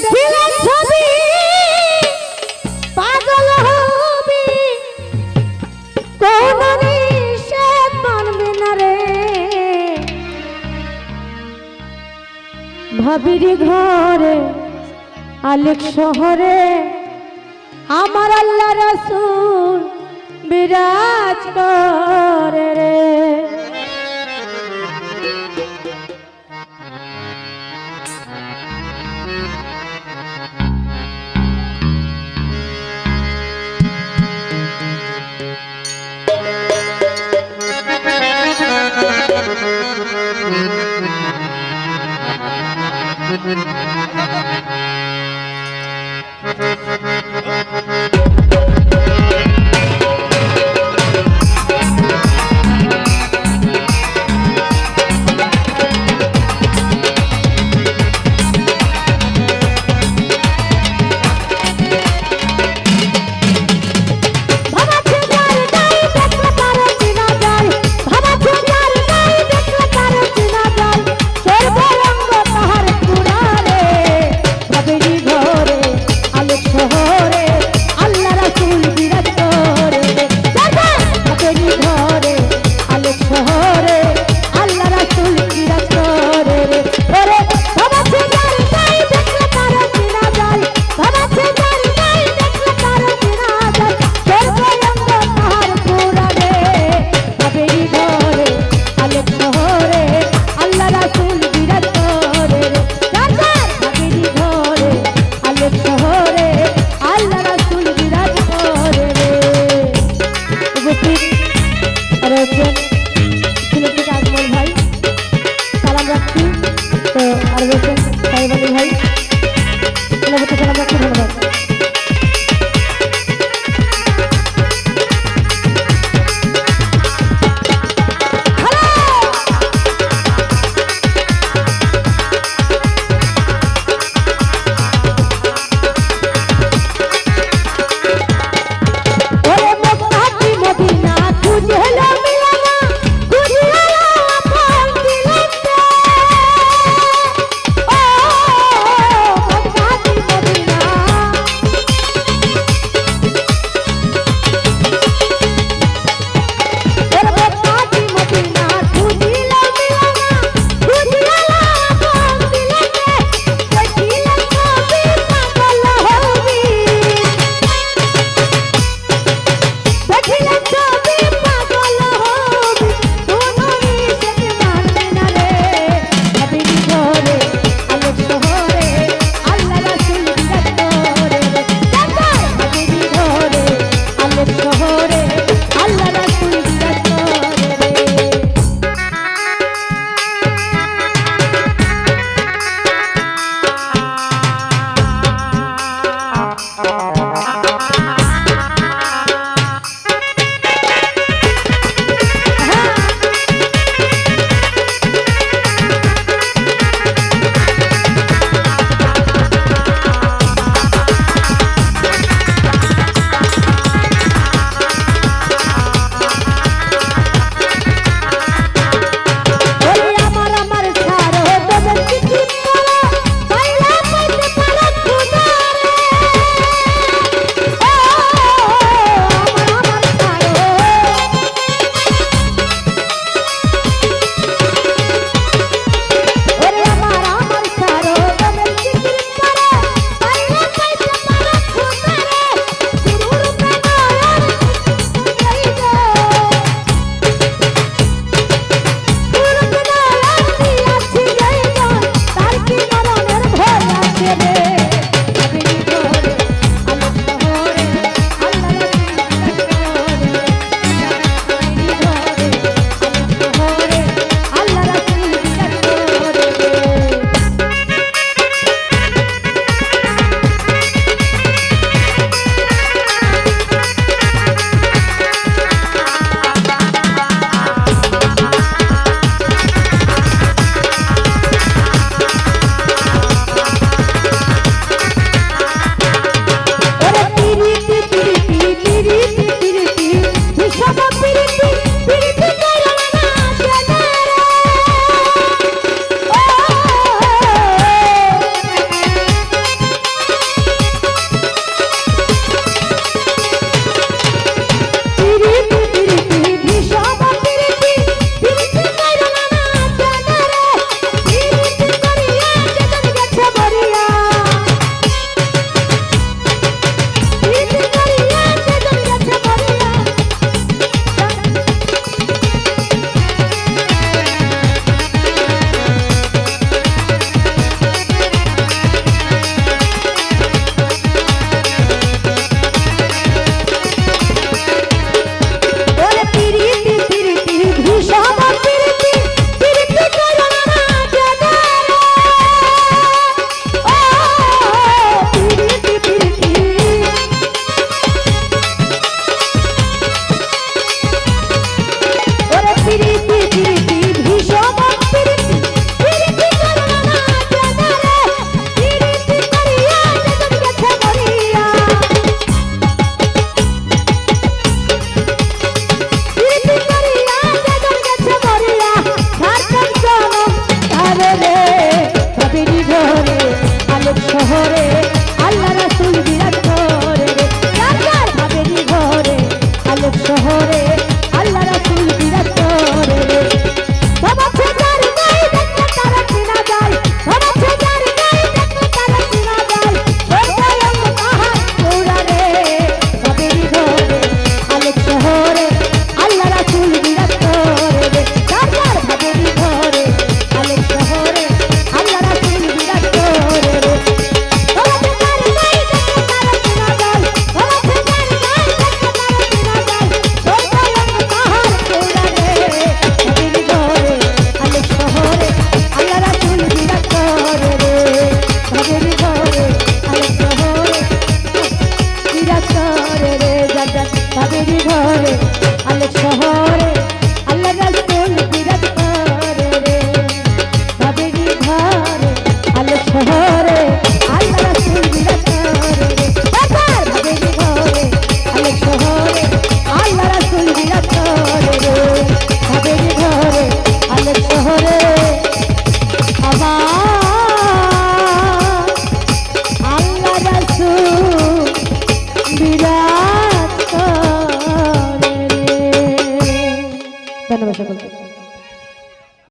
দেখিলে ছবি। পাগল হবি। কোন নিষেধ মানবি ভাবিরি ঘরে, আলেক শহরে, আমার আল্লাহ রসুল বিরাজ করে রে। ভাবাছে